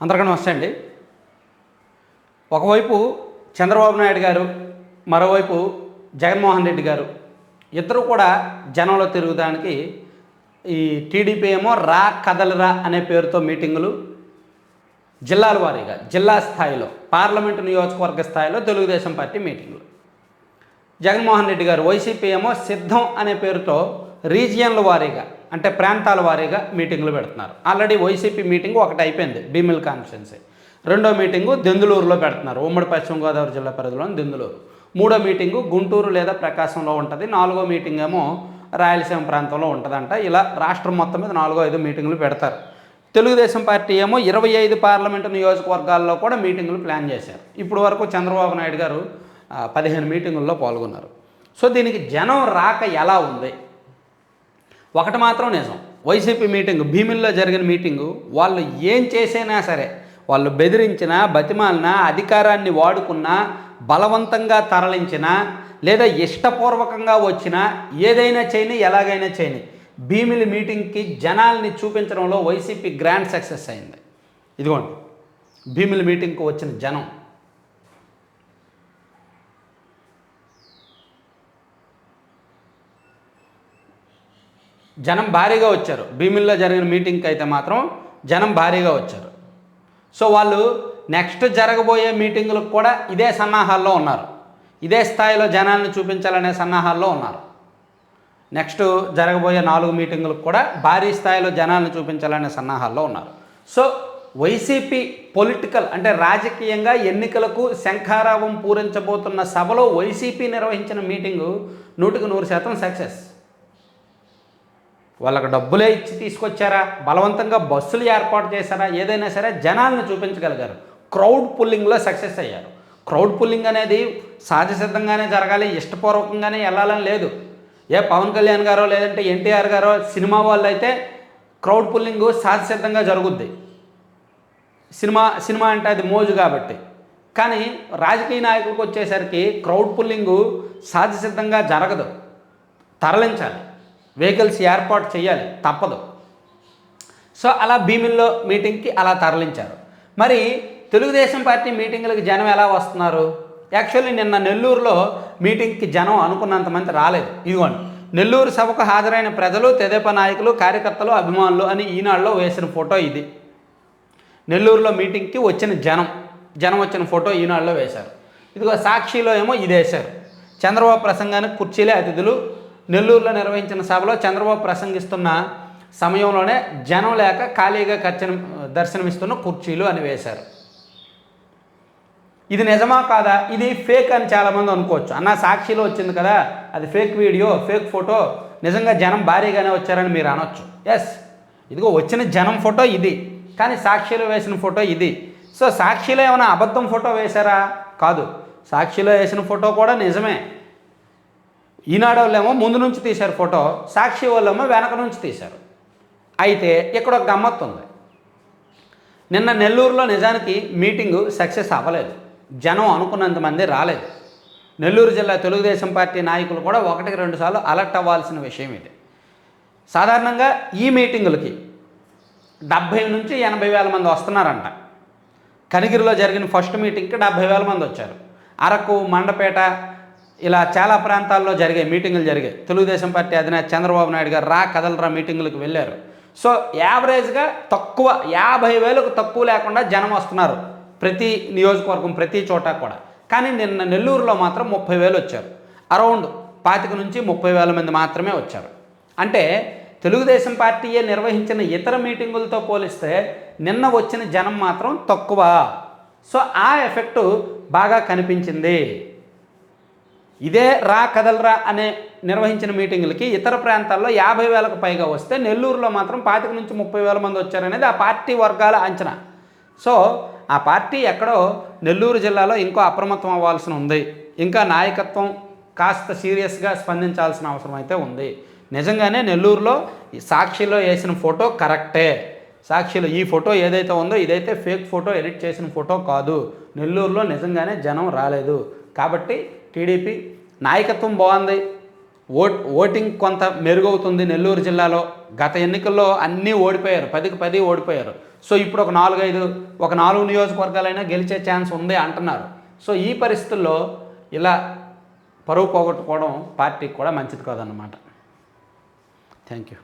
అందరికీ నమస్తే అండి ఒకవైపు చంద్రబాబు నాయుడు గారు మరోవైపు జగన్మోహన్ రెడ్డి గారు ఇద్దరు కూడా జనంలో తిరుగుదానికి ఈ టీడీపీ ఏమో రా కదలరా అనే పేరుతో మీటింగులు జిల్లాల వారీగా జిల్లా స్థాయిలో పార్లమెంటు నియోజకవర్గ స్థాయిలో తెలుగుదేశం పార్టీ మీటింగులు. జగన్మోహన్ రెడ్డి గారు వైసీపీ ఏమో సిద్ధం అనే పేరుతో రీజియన్ల వారీగా అంటే ప్రాంతాల వారీగా మీటింగులు పెడుతున్నారు. ఆల్రెడీ వైసీపీ మీటింగ్ ఒకటి అయిపోయింది భీమిల్ కాన్స్టిట్యున్సీ రెండో మీటింగు దెందులూరులో పెడుతున్నారు ఉమ్మడి పశ్చిమ గోదావరి జిల్లా పరిధిలోని దెందులూరు. మూడో మీటింగు గుంటూరు లేదా ప్రకాశంలో ఉంటుంది నాలుగో మీటింగ్ ఏమో రాయలసీమ ప్రాంతంలో ఉంటుందంట. ఇలా రాష్ట్రం మొత్తం మీద నాలుగో ఐదు మీటింగులు పెడతారు. తెలుగుదేశం పార్టీ ఏమో ఇరవై ఐదు పార్లమెంటు నియోజకవర్గాల్లో కూడా మీటింగులు ప్లాన్ చేశారు. ఇప్పుడు వరకు చంద్రబాబు నాయుడు గారు పదిహేను మీటింగుల్లో పాల్గొన్నారు. సో దీనికి జనం రాక ఎలా ఉంది? ఒకటి మాత్రం నిజం. వైసీపీ మీటింగ్ భీమిల్లో జరిగిన మీటింగు వాళ్ళు ఏం చేసైనా సరే వాళ్ళు బెదిరించినా బతిమాలినా అధికారాన్ని వాడుకున్నా బలవంతంగా తరలించినా లేదా ఇష్టపూర్వకంగా వచ్చినా ఏదైనా చేయని ఎలాగైనా చేయని భీమిలి మీటింగ్కి జనాల్ని చూపించడంలో వైసీపీ గ్రాండ్ సక్సెస్ అయింది. ఇదిగోండి భీమిలి మీటింగ్కి వచ్చిన జనం. జనం భారీగా వచ్చారు. భీమిల్లో జరిగిన మీటింగ్కి అయితే మాత్రం జనం భారీగా వచ్చారు. సో వాళ్ళు నెక్స్ట్ జరగబోయే మీటింగులకు కూడా ఇదే సన్నాహాల్లో ఉన్నారు. ఇదే స్థాయిలో జనాన్ని చూపించాలనే సన్నాహాల్లో ఉన్నారు. నెక్స్ట్ జరగబోయే నాలుగు మీటింగులకు కూడా భారీ స్థాయిలో జనాన్ని చూపించాలనే సన్నాహాల్లో ఉన్నారు. సో వైసీపీ పొలిటికల్ అంటే రాజకీయంగా ఎన్నికలకు శంఖారావం పూరించబోతున్న సభలో వైసీపీ నిర్వహించిన మీటింగు నూటికి నూరు శాతం సక్సెస్. వాళ్ళకి డబ్బులే ఇచ్చి తీసుకొచ్చారా? బలవంతంగా బస్సులు ఏర్పాటు చేశారా? ఏదైనా సరే జనాలను చూపించగలిగారు. క్రౌడ్ పుల్లింగ్లో సక్సెస్ అయ్యారు. క్రౌడ్ పుల్లింగ్ అనేది సహజసిద్ధంగానే జరగాలి ఇష్టపూర్వకంగానే వెళ్ళాలని లేదు. ఏ పవన్ కళ్యాణ్ గారో లేదంటే ఎన్టీఆర్ గారో సినిమా వాళ్ళు అయితే క్రౌడ్ పుల్లింగ్ సహజసిద్ధంగా జరుగుద్ది. సినిమా సినిమా అంటే అది మోజు కాబట్టి. కానీ రాజకీయ నాయకులకు వచ్చేసరికి క్రౌడ్ పుల్లింగు సహజసిద్ధంగా జరగదు. తరలించాలి. వెహికల్స్ ఏర్పాటు చేయాలి. తప్పదు. సో అలా భీమిల్లో మీటింగ్కి అలా తరలించారు. మరి తెలుగుదేశం పార్టీ మీటింగులకు జనం ఎలా వస్తున్నారు? యాక్చువల్లీ నిన్న నెల్లూరులో మీటింగ్కి జనం అనుకున్నంత మంది రాలేదు. ఇదిగోండి. నెల్లూరు సభకు హాజరైన ప్రజలు తెదేపా నాయకులు కార్యకర్తలు అభిమానులు అని ఈనాడులో వేసిన ఫోటో ఇది. నెల్లూరులో మీటింగ్కి వచ్చిన జనం జనం వచ్చిన ఫోటో ఈనాడులో వేశారు. ఇదిగో సాక్షిలో ఏమో ఇది వేశారు చంద్రబాబు ప్రసంగానికి కుర్చీలే అతిథులు నెల్లూరులో నిర్వహించిన సభలో చంద్రబాబు ప్రసంగిస్తున్న సమయంలోనే జనం లేక ఖాళీగా ఖర్చన దర్శనమిస్తున్న కుర్చీలు అని వేశారు ఇది నిజమా కాదా? ఇది ఫేక్ అని చాలామంది అనుకోవచ్చు. అన్న సాక్షిలో వచ్చింది కదా అది ఫేక్ వీడియో ఫేక్ ఫోటో నిజంగా జనం భారీగానే వచ్చారని మీరు అనొచ్చు. ఎస్ ఇదిగో వచ్చిన జనం ఫోటో ఇది కానీ సాక్షిలో వేసిన ఫోటో ఇది. సో సాక్షిలో ఏమైనా అబద్ధం ఫోటో వేశారా? కాదు. సాక్షిలో వేసిన ఫోటో కూడా నిజమే. ఈనాడు వాళ్ళేమో ముందు నుంచి తీశారు ఫోటో సాక్షి వాళ్ళేమో వెనక నుంచి తీశారు. అయితే ఇక్కడ ఒక గమ్మత్తు ఉంది. నిన్న నెల్లూరులో నిజానికి మీటింగు సక్సెస్ అవ్వలేదు. జనం అనుకున్నంత మంది రాలేదు. నెల్లూరు జిల్లా తెలుగుదేశం పార్టీ నాయకులు కూడా ఒకటికి రెండు సార్లు అలర్ట్ అవ్వాల్సిన విషయం ఇది. సాధారణంగా ఈ మీటింగులకి డెబ్భై నుంచి ఎనభై వేల మంది వస్తున్నారంట. కనిగిరిలో జరిగిన ఫస్ట్ మీటింగ్కి డెబ్భై వేల మంది వచ్చారు. అరకు మండపేట ఇలా చాలా ప్రాంతాల్లో జరిగే మీటింగులు జరిగాయి. తెలుగుదేశం పార్టీ అధినేత చంద్రబాబు నాయుడు గారు రా కదలరా మీటింగులకు వెళ్ళారు. సో యావరేజ్గా తక్కువ యాభై వేలకు తక్కువ లేకుండా జనం వస్తున్నారు. ప్రతి నియోజకవర్గం ప్రతి చోట కూడా. కానీ నిన్న నెల్లూరులో మాత్రం ముప్పై వేలు వచ్చారు. అరౌండ్ పాతిక నుంచి ముప్పై వేల మంది మాత్రమే వచ్చారు. అంటే తెలుగుదేశం పార్టీయే నిర్వహించిన ఇతర మీటింగులతో పోలిస్తే నిన్న వచ్చిన జనం మాత్రం తక్కువ. సో ఆ ఎఫెక్టు బాగా కనిపించింది. ఇదే రా కదలరా అనే నిర్వహించిన మీటింగులకి ఇతర ప్రాంతాల్లో యాభై వేలకు పైగా వస్తే నెల్లూరులో మాత్రం పాతిక నుంచి ముప్పై వేల మంది వచ్చారనేది ఆ పార్టీ వర్గాల అంచనా. సో ఆ పార్టీ ఎక్కడో నెల్లూరు జిల్లాలో ఇంకో అప్రమత్తం అవ్వాల్సిన ఉంది. ఇంకా నాయకత్వం కాస్త సీరియస్గా స్పందించాల్సిన అవసరం అయితే ఉంది. నిజంగానే నెల్లూరులో ఈ సాక్షిలో వేసిన ఫోటో కరెక్టే. సాక్షిలో ఈ ఫోటో ఏదైతే ఉందో ఇదైతే ఫేక్ ఫోటో ఎడిట్ చేసిన ఫోటో కాదు. నెల్లూరులో నిజంగానే జనం రాలేదు. కాబట్టి టీడీపీ నాయకత్వం బాగుంది. ఓట్ ఓటింగ్ కొంత మెరుగవుతుంది నెల్లూరు జిల్లాలో. గత ఎన్నికల్లో అన్నీ ఓడిపోయారు. పదికి పది ఓడిపోయారు. సో ఇప్పుడు ఒక నాలుగైదు ఒక నాలుగు నియోజకవర్గాలైనా గెలిచే ఛాన్స్ ఉంది అంటున్నారు. సో ఈ పరిస్థితుల్లో ఇలా పరువు పోగొట్టుకోవడం పార్టీకి కూడా మంచిది కాదన్నమాట. Thank you.